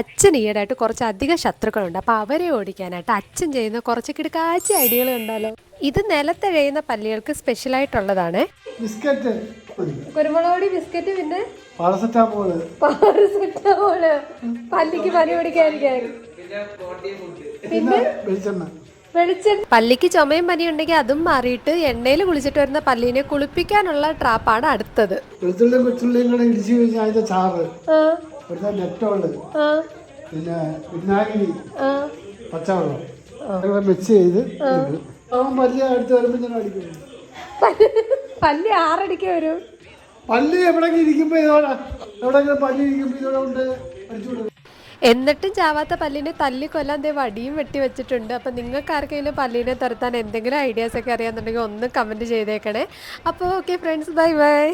അച്ഛൻ ഈയിടെയായിട്ട് കുറച്ച് അധികം ശത്രുക്കളുണ്ട്. അപ്പൊ അവരെ ഓടിക്കാനായിട്ട് അച്ഛൻ ചെയ്യുന്ന കുറച്ച് കിടക്കാച്ച ഐഡിയകൾ ഉണ്ടല്ലോ ഇത് നിലത്തഴയുന്ന പല്ലികൾക്ക് സ്പെഷ്യലായിട്ടുള്ളതാണ് ബിസ്ക്കറ്റ്. മതി കുരുമുളകൊടി ബിസ്ക്കറ്റ് പിന്നെ? പാരസെറ്റാമോൾ. പാരസെറ്റാമോൾ. പല്ലിക്ക് പനി പിടിക്കാതിരിക്കാൻ. പിന്നെ? വെളിച്ചെണ്ണ. വെളിച്ചെണ്ണ. പല്ലിക്ക് ചുമയും പനി ഉണ്ടെങ്കിൽ അതും മാറിയിട്ട് എണ്ണയിൽ കുളിച്ചിട്ട് വരുന്ന പല്ലിനെ കുളിപ്പിക്കാനുള്ള ട്രാപ്പാണ് അടുത്തത്. വെളുത്തുള്ളിയും കൊച്ചുള്ളിയും കൂടെ ഇടിച്ചു കഴിഞ്ഞാൽ അതിന്റെ ചാറ്. ആ, ഇവിടുത്തെ നെറ്റോൾ. ആ, പിന്നെ വിനാഗിരി. ആ. പച്ചവെള്ളം. അതൊക്കെ മിക്സ് ചെയ്ത് എടുക്കും. അവൻ വലിയ അടുത്ത് വരുമ്പോൾ ഞാൻ അടിക്കുന്നു പല്ല് പല്ലി ആറടിക്ക് വരും. പല്ലി എവിടെങ്കിലും ഇരിക്കുമ്പോൾ ഇതോടെ എവിടെയെങ്കിലും പല്ലി ഇരിക്കുമ്പോൾ ഇതോടെ കൊണ്ട് അടിച്ചു എന്നിട്ടും ചാവാത്ത പല്ലിനെ തല്ലി കൊല്ലാൻ ദേ വടിയും വെട്ടി വെച്ചിട്ടുണ്ട്. അപ്പം നിങ്ങൾക്ക് ആർക്കെങ്കിലും പല്ലിനെ തുരത്താൻ എന്തെങ്കിലും ഐഡിയാസ് ഒക്കെ അറിയാന്നുണ്ടെങ്കിൽ ഒന്ന് കമന്റ് ചെയ്തേക്കണേ. അപ്പോൾ ഓക്കെ ഫ്രണ്ട്സ് ബൈ ബൈ